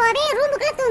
பாரு ரூமுக்குள்ள தூங்கு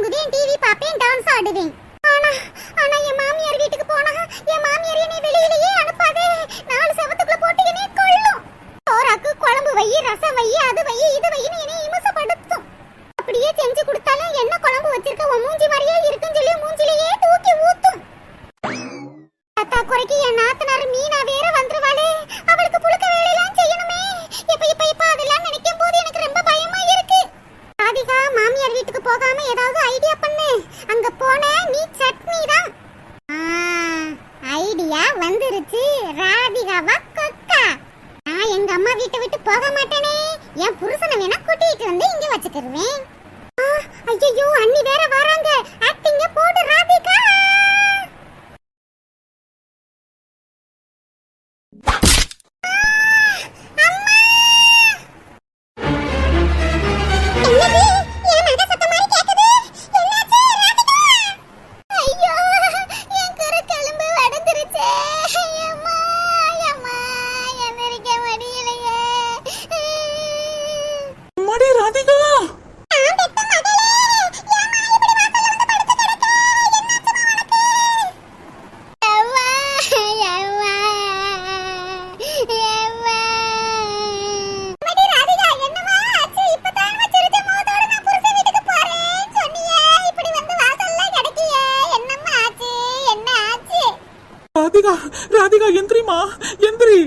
வீட்டை விட்டு போக மாட்டேனே. என் புருஷனை வேணா கூட்டிட்டு வந்து இங்க வச்சுக்கிருவேன். ஐயோ அண்ணி வேற வராங்க. ராதிகா ராதிகா எந்திரிமா எந்திரி.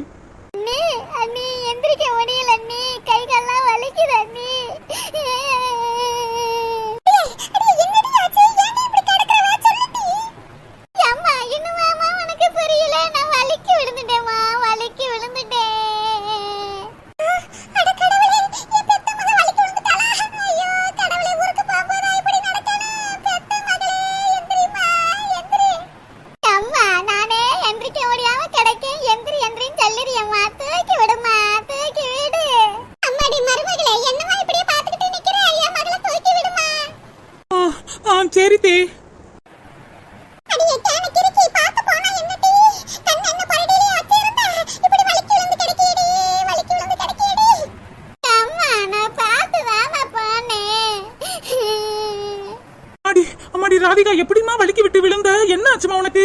எப்படிமா வலிக்கு விட்டு விழுந்த? என்ன ஆச்சுமா உனக்கு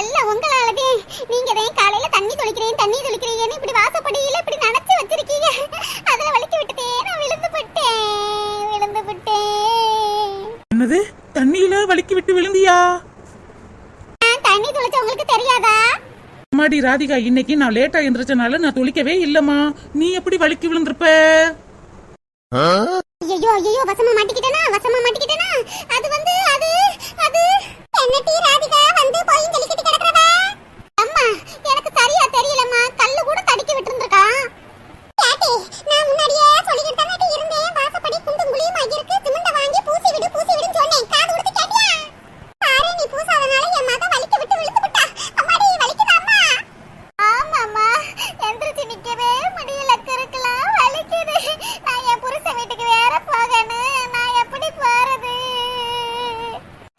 எல்லாம் உங்களாலதே. நீங்க தான் காலையில தண்ணி தொளிக்கிறேன் தண்ணி தொளிக்கிறீங்கன்னு இப்படி வாசப்படியில இப்படி நனைச்சு வச்சிருக்கீங்க. அதுல வலிக்கு விட்டுட்டே நான் விழுந்து போட்டேன் விழுந்து போட்டேன் என்னது? தண்ணியில வலிக்கு விட்டு விழுந்தியா? தண்ணி தொளிச்ச உங்களுக்கு தெரியாதா? மாடி ராதிகா இன்னைக்கு நான் லேட்டா எந்திரிச்சனால நான் துளிக்கவே இல்லம்மா. நீ எப்படி வலிக்கு விழுந்திருப்ப? ஐயோ ஐயோ வசமா மாட்டிக்கிட்டேனா? வசமா மாட்டிக்கிட்டேனா? அது வந்து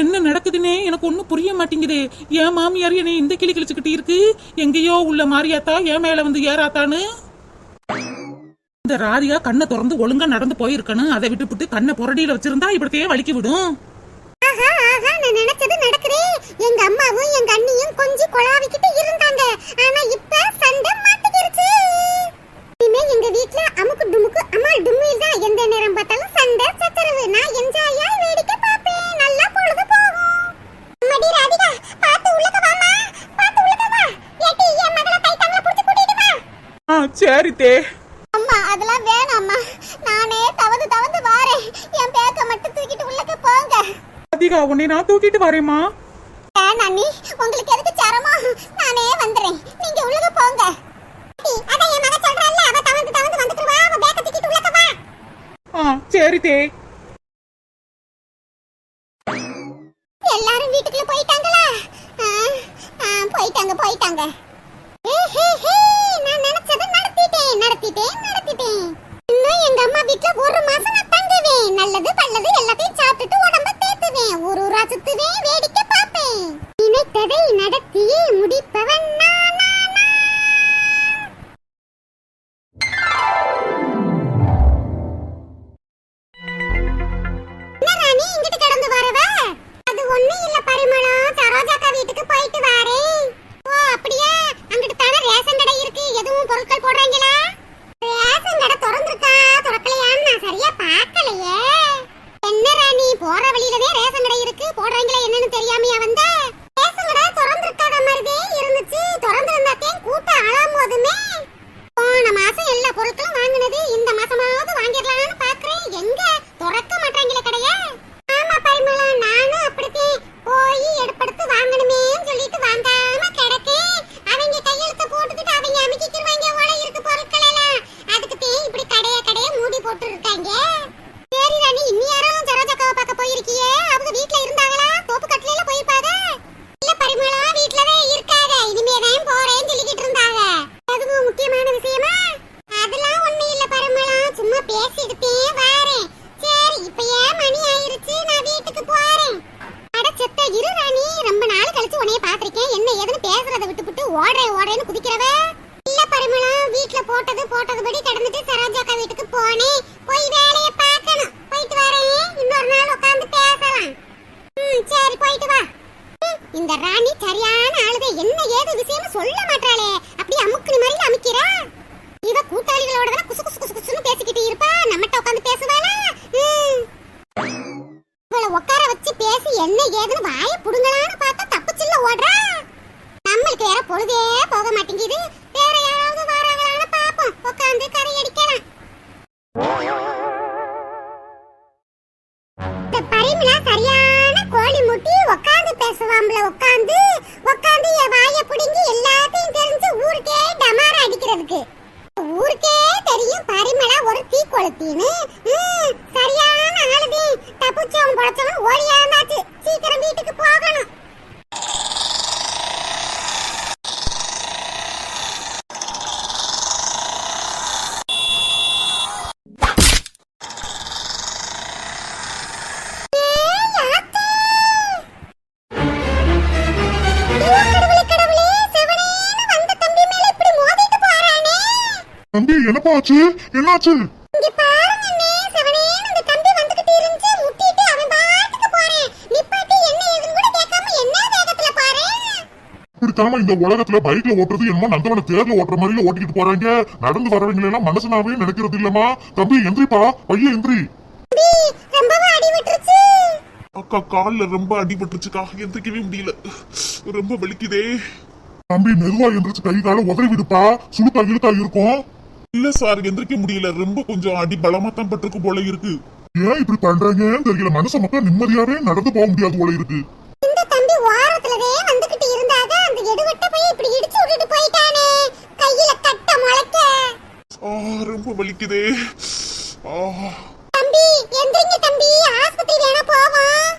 என்ன நடக்குதுன்னே எனக்கு ஒன்றும் புரிய மாட்டேங்குது. என் மாமியார் என்னை இந்த கிளி கிழிச்சுக்கிட்டு இருக்கு. எங்கேயோ உள்ள மாரியாத்தா என் மேல வந்து ஏறாத்தான்னு. இந்த ராதியா கண்ணை திறந்து ஒழுங்கா நடந்து போயிருக்கணும். அதை விட்டுப்புட்டு கண்ணை புரடியில வச்சிருந்தா இப்படித்தையே வலிக்கி விடும். நான் நினைச்சது நடக்குதே. எங்க அம்மாவும் எங்க அண்ணியும் கொஞ்சம் கொலாவிக்கிட்டு இருந்தாங்க. ஆனா இப்ப ராதிகா உன்னை நான் தூக்கிட்டு வரேம்மா. அண்ணி உங்களுக்கு எதுக்கு சரமா நானே வந்துறேன் நீங்க உள்ளக போங்க. அட என் மக சொல்றால அவ தவந்து தவந்து வந்துட்டு வா அவ பேக்க தூக்கிட்டு உள்ளக வா. ஆ சரி தே. எல்லாரும் வீட்டுக்குள்ள போயிட்டாங்களா? போயிட்டாங்க போயிட்டாங்க. நான் நினைச்சதை நடத்திட்டேன் நடத்திட்டேன். போடுறாங்களா என்னன்னு தெரியாம வா இந்த ராணி சரியான ஆளுதே என்ன ஏது விஷயம்னு சொல்ல மாட்டாளே. அப்படியே அமுக்குனி மாதிரி அமுக்கிறா. இவ கூட்டாளிகளோட தான் குசு குசு தப்புச்சவன் பொழைச்சவன் ஓடியாந்தாச்சு சீக்கிரம் வீட்டுக்கு போகணும். ஏய், தம்பி என்னப்பா ஆச்சு? என்னாச்சு? இப்படித்தாம இந்த உலகத்துல பைக்ல ஓட்டுறது என்னமோ நந்தவன தேர்ல ஓட்டுற மாதிரில ஓட்டிக்கிட்டு போறாங்க. நடந்து வரவங்க எல்லாம் மனசனாவே நினைக்கிறது இல்லமா தம்பி எந்திரிப்பா. பையன் எந்திரி. அக்கா கால்ல ரொம்ப அடிபட்டுருச்சுக்கா எந்திரிக்கவே முடியல. ரொம்ப வலிக்குதே. தம்பி மெதுவா எந்திரிச்சு கை கால உதறி விடுப்பா. சுளுக்கா இழுக்கா இருக்கும். இல்ல சார் எந்திரிக்க முடியல. ரொம்ப கொஞ்சம் அடி பலமா தான் பட்டிருக்கு போல இருக்கு. ஏன் இப்படி பண்றாங்கன்னு தெரியல. மனுஷ மக்கள் நிம்மதியாவே நடந்து போக முடியாது போல இருக்கு இந்த தம்பி ஓரத்துலவே வந்துகிட்டு இருந்தாக அந்த எடுவட்ட போய் இப்படி இடிச்சு விட்டுட்டு போயிட்டானே கையில கட்ட முளைக்க ஆ ரொம்ப வலிக்குதே. ஆ. தம்பி எந்திரிங்க தம்பி. ஆஸ்பத்திரி வேணா போவோம்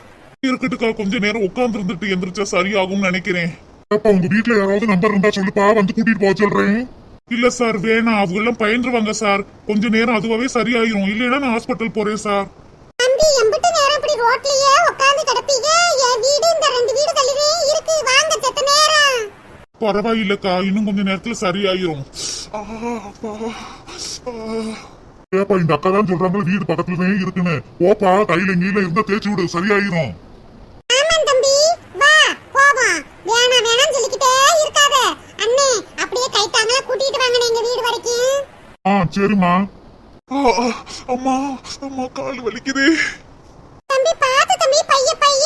இருக்கட்டுக்கா கொஞ்ச நேரம் உட்கார்ந்து இருந்துட்டு எந்திரிச்சா சரியாகும்னு நினைக்கிறேன். அப்ப உங்க வீட்ல யாராவது நம்பர் இருந்தா சொல்லுப்பா வந்து கூட்டிட்டு போக சொல்றேன். இல்ல சார் வேணாம். அவங்க எல்லாம் பயின்றுவாங்க சார். கொஞ்ச நேரம் அதுவாவே சரியாயிரும். இல்லைன்னா நான் ஹாஸ்பிட்டல் போறேன் சார். தம்பி எம்பிட்டு நேரம் இப்படி ரோட்லயே உட்கார்ந்து கிடப்பீங்க? என் வீடு இந்த ரெண்டு வீடு தள்ளிவே இருக்கு. வாங்க செத்த நேரம். பரவாயில்லக்கா இன்னும் கொஞ்ச நேரத்துல சரியாயிரும். ஏப்பா இந்த அக்கா தான் சொல்றாங்க வீடு பக்கத்துலவே இருக்குன்னு. போப்பா கையில கீழ இருந்தா தேய்ச்சி விடு சரியாயிரும். ஆமாம் தம்பி வா போவோம். வேணாம் வேணாம் சொல்லிக்கிட்டே இருக்காத. அண்ணே அப்படியே கை தாங்களா கூட்டிட்டு வாங்க எங்க வீடு வரைக்கும். ஆ சரிம்மா. ஆ, ஆ, அம்மா அம்மா கால் வலிக்குதே. தம்பி பாத்து தம்பி பைய பைய.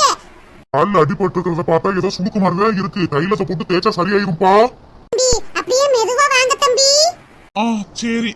கால்ல அடிபட்டு இருக்கிறத பார்த்தா ஏதோ சுளுக்கு மாதிரி தான் இருக்கு தைலத்தை போட்டு தேய்ச்சா சரியாயிரும்பா. தம்பி அப்படியே மெதுவா வாங்க தம்பி. ஆ சரி.